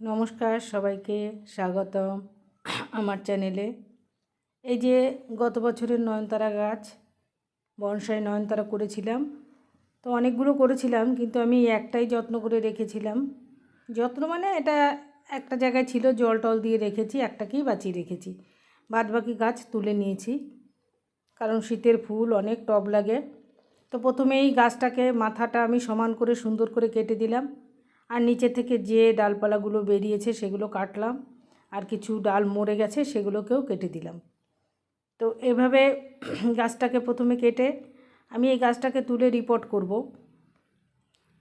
নমস্কার, সবাইকে স্বাগতম আমার চ্যানেলে। এই যে গত বছরের নয়নতারা গাছ, বনসাই নয়নতারা করেছিলাম। তো অনেকগুলো করেছিলাম, কিন্তু আমি একটাই যত্ন করে রেখেছিলাম। যত্ন মানে এটা একটা জায়গায় ছিল, জল টল দিয়ে রেখেছি, একটাকেই বাঁচিয়ে রেখেছি। বাদ বাকি গাছ তুলে নিয়েছি, কারণ শীতের ফুল অনেক টব লাগে। তো প্রথমে এই গাছটাকে মাথাটা আমি সমান করে সুন্দর করে কেটে দিলাম। আর নিচে থেকে যে ডালপালাগুলো বেরিয়েছে সেগুলো কাটলাম। আর কিছু ডাল মরে গেছে সেগুলোকেও কেটে দিলাম। তো এভাবে গাছটাকে প্রথমে কেটে আমি এই গাছটাকে তুলে রিপোর্ট করব।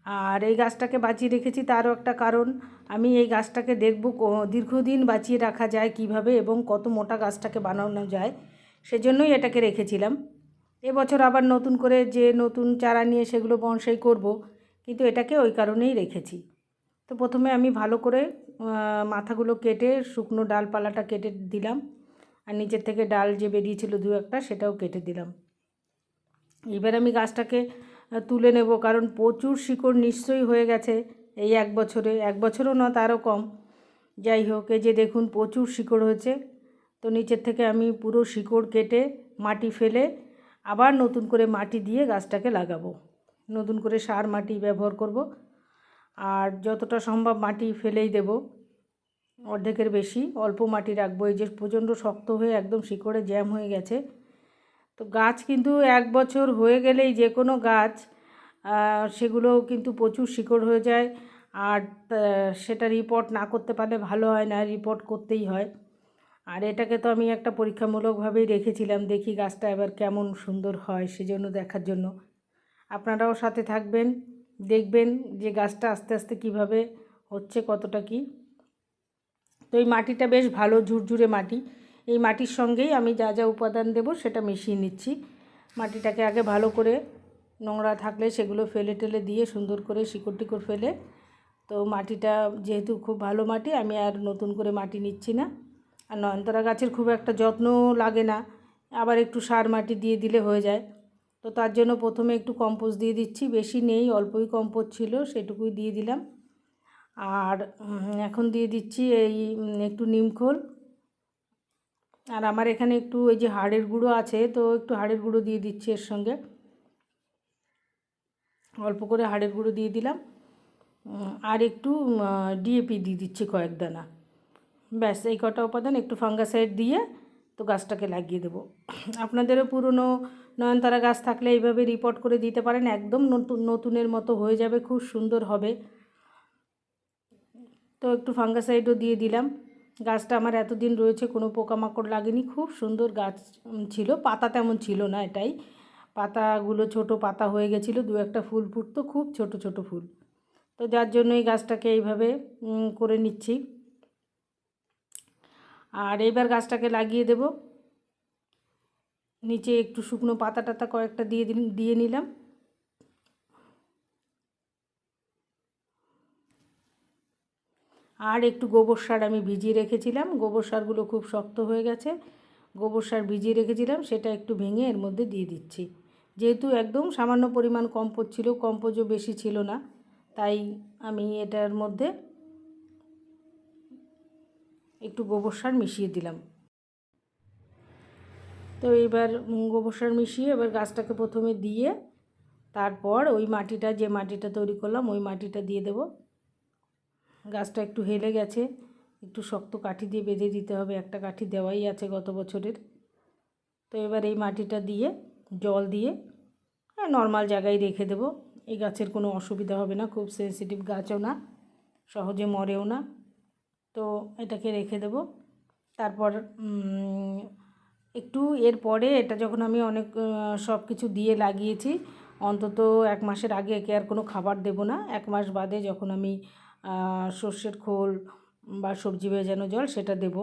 আর এই গাছটাকে বাঁচিয়ে রেখেছি তারও একটা কারণ, আমি এই গাছটাকে দেখব দীর্ঘদিন বাঁচিয়ে রাখা যায় কীভাবে এবং কত মোটা গাছটাকে বানানো যায়, সেজন্যই এটাকে রেখেছিলাম। এবছর আবার নতুন করে যে নতুন চারা নিয়ে সেগুলো বনসাই করব, কিন্তু এটাকে ওই কারণেই রেখেছি। তো প্রথমে আমি ভালো করে মাথাগুলো কেটে শুকনো ডালপালাটা কেটে দিলাম। আর নিচের থেকে ডাল যে বেরিয়েছিল দু একটা, সেটাও কেটে দিলাম। এবার আমি গাছটাকে তুলে নেব, কারণ প্রচুর শিকড় নিশ্চয়ই হয়ে গেছে এই এক বছরে। এক বছরও না, তারও কম। যাই হোক, এই যে দেখুন, প্রচুর শিকড় হয়েছে। তো নিচের থেকে আমি পুরো শিকড় কেটে মাটি ফেলে আবার নতুন করে মাটি দিয়ে গাছটাকে লাগাবো। নতুন করে সার মাটি ব্যবহার করব। আর যতটা সম্ভব মাটি ফেলেই দেব। অর্ধেকের বেশি, অল্প মাটি রাখব। এই যে প্রচণ্ড শক্ত হয়ে একদম শিকড়ে জ্যাম হয়ে গেছে। তো গাছ কিন্তু এক বছর হয়ে গেলেই যে কোনো গাছ সেগুলো কিন্তু প্রচুর শিকড় হয়ে যায়। আর সেটা রিপোর্ট না করতে পারলে ভালো হয় না রিপোর্ট করতেই হয়। আর এটাকে তো আমি একটা পরীক্ষামূলকভাবেই রেখেছিলাম, দেখি গাছটা এবার কেমন সুন্দর হয় সেজন্য দেখার জন্য। আপনারাও সাথে থাকবেন। দেখবেন যে গাছটা আস্তে আস্তে কীভাবে হচ্ছে, কতটা কি। তো এই মাটিটা বেশ ভালো ঝুরঝুরে মাটি। এই মাটির সঙ্গেই আমি যা যা উপাদান দেব সেটা মিশিয়ে নিচ্ছি। মাটিটাকে আগে ভালো করে নোংরা থাকলে সেগুলো ফেলে টেলে দিয়ে সুন্দর করে শিকড় টিকড় ফেলে, তো মাটিটা যেহেতু খুব ভালো মাটি, আমি আর নতুন করে মাটি নিচ্ছি না। আর নয়নতারা গাছের খুব একটা যত্ন লাগে না, আবার একটু সার মাটি দিয়ে দিলে হয়ে যায়। তো তার জন্য প্রথমে একটু কম্পোস্ট দিয়ে দিচ্ছি। বেশি নেই, অল্পই কম্পোস্ট ছিল, সেটুকুই দিয়ে দিলাম। আর এখন দিয়ে দিচ্ছি এই একটু নিমখোল আর আমার এখানে একটু এই যে হাড়ের গুঁড়ো আছে, তো একটু হাড়ের গুঁড়ো দিয়ে দিচ্ছি এর সঙ্গে। অল্প করে হাড়ের গুঁড়ো দিয়ে দিলাম। আর একটু ডিএপি দিয়ে দিচ্ছি কয়েক দানা। ব্যাস, এই কটা উপাদান একটু ফাঙ্গাসাইড দিয়ে তো গাছটাকে লাগিয়ে দেবো। আপনাদেরও পুরনো নয়নতারা গাছ থাকলে এইভাবে রিপোর্ট করে দিতে পারেন, একদম নতুন, নতুনের মতো হয়ে যাবে, খুব সুন্দর হবে। তো একটু ফাঙ্গাসাইডও দিয়ে দিলাম। গাছটা আমার এতদিন রয়েছে, কোনো পোকামাকড় লাগেনি। খুব সুন্দর গাছ ছিল। পাতা তেমন ছিল না এটাই। পাতাগুলো ছোট পাতা হয়ে গেছিল, দু একটা ফুল ফুটতো, খুব ছোট ছোট ফুল। তো যার জন্য এই গাছটাকে এইভাবে করে নিচ্ছি। আর এবার গাছটাকে লাগিয়ে দেব। নিচে একটু শুকনো পাতা টাতা কয়েকটা দিয়ে দিন, দিয়ে নিলাম। আর একটু গোবর সার আমি ভিজিয়ে রেখেছিলাম। গোবর সারগুলো খুব শক্ত হয়ে গেছে। গোবর সার ভিজিয়ে রেখেছিলাম, সেটা একটু ভেঙে এর মধ্যে দিয়ে দিচ্ছি। যেহেতু একদম সামান্য পরিমাণ কম্পোজ ছিল, কম্পোজও বেশি ছিল না, তাই আমি এটার মধ্যে একটু গোবর সার মিশিয়ে দিলাম। তো এবার গোবর সার মিশিয়ে এবার গাছটাকে প্রথমে দিয়ে তারপর ওই মাটিটা, যে মাটিটা তৈরি করলাম ওই মাটিটা দিয়ে দেব। গাছটা একটু হেলে গেছে, একটু শক্ত কাঠি দিয়ে বেঁধে দিতে হবে। একটা কাঠি দেওয়াই আছে গত বছরের। তো এবার এই মাটিটা দিয়ে জল দিয়ে হ্যাঁ নর্মাল জায়গায় রেখে দেবো। এই গাছের কোনো অসুবিধা হবে না, খুব সেন্সিটিভ গাছও না, সহজে মরেও না। তো এটাকে রেখে দেব। তারপর একটু এরপরে এটা যখন আমি অনেক সব কিছু দিয়ে লাগিয়েছি, অন্তত এক মাসের আগে একে আর কোনো খাবার দেব না। এক মাস বাদে যখন আমি সর্ষের খোল বা সবজি ভেজানো জল সেটা দেব।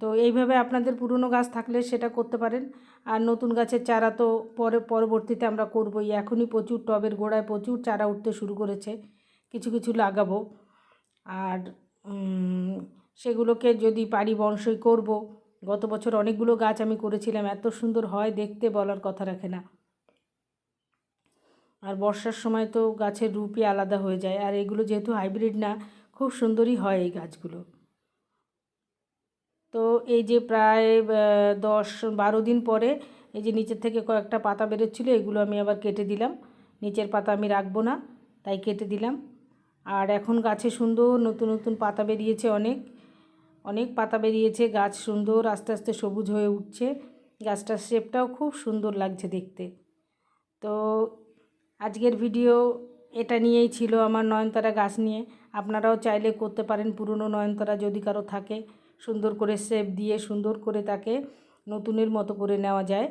তো এইভাবে আপনাদের পুরনো গাছ থাকলে সেটা করতে পারেন। আর নতুন গাছের চারা তো পরে, পরবর্তীতে আমরা করবই। এখনই প্রচুর টবের গোড়ায় প্রচুর চারা উঠতে শুরু করেছে। কিছু কিছু লাগাবো। আর সেগুলোকে যদি পারি বংশই করব। গত বছর অনেকগুলো গাছ আমি করেছিলাম, এত সুন্দর হয় দেখতে বলার কথা রাখে না। আর বর্ষার সময় তো গাছের রূপই আলাদা হয়ে যায়। আর এগুলো যেহেতু হাইব্রিড না, খুব সুন্দরই হয় এই গাছগুলো। তো এই যে প্রায় দশ, বারো দিন পরে এই যে নিচের থেকে কয়েকটা পাতা বেরোচ্ছিলো, এগুলো আমি আবার কেটে দিলাম। নিচের পাতা আমি রাখব না, তাই কেটে দিলাম। আর এখন গাছে সুন্দর, নতুন নতুন পাতা বেরিয়েছে অনেক। অনেক পাতা বেরিয়েছে, গাছ সুন্দর, আস্তে আস্তে সবুজ হয়ে উঠছে। গাছটার শেপটাও খুব সুন্দর লাগছে দেখতে। তো আজকের ভিডিও এটা নিয়েই ছিল আমার নয়নতারা গাছ নিয়ে। আপনারাও চাইলে করতে পারেন, পুরনো নয়নতারা যদি কারও থাকে, সুন্দর করে শেপ দিয়ে সুন্দর করে তাকে নতুনের মতো করে নেওয়া যায়।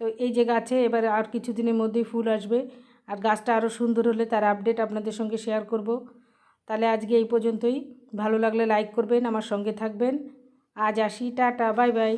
তো এই যে গাছে এবার আর কিছুদিনের মধ্যেই ফুল আসবে। আর গাছটা আরও সুন্দর হলে তার আপডেট আপনাদের সঙ্গে শেয়ার করব। তাহলে আজকে এই পর্যন্তই। ভালো লাগলে লাইক করবেন, আমার সঙ্গে থাকবেন। আজ আসি, টাটা বাই বাই